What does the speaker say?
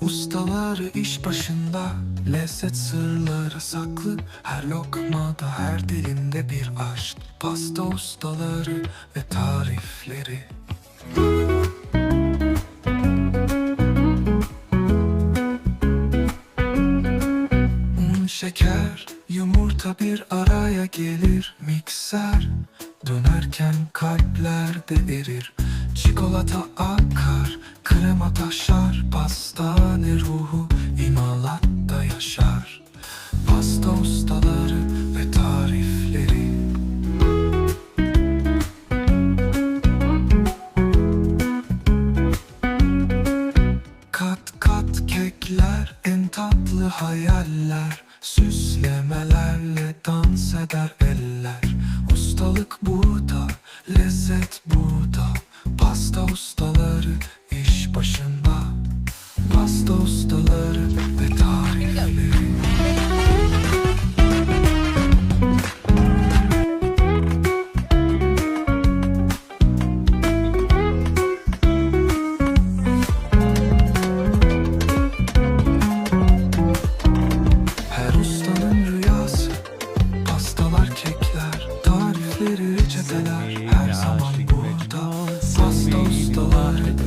ustalar iş başında Lezzet sırları saklı. Her lokmada her dilimde bir aşk. Pasta ustaları ve tarifleri. Un, şeker, yumurta bir araya gelir. Mikser, dönerken kalpler de erir. Çikolata akar krema taşar Pastane ruhu imalatta yaşar. Pasta ustaları ve tarifleri. Kat kat kekler, en tatlı hayaller. Süslemelerle dans eder eller. Ustalık burada, lezzet burada side.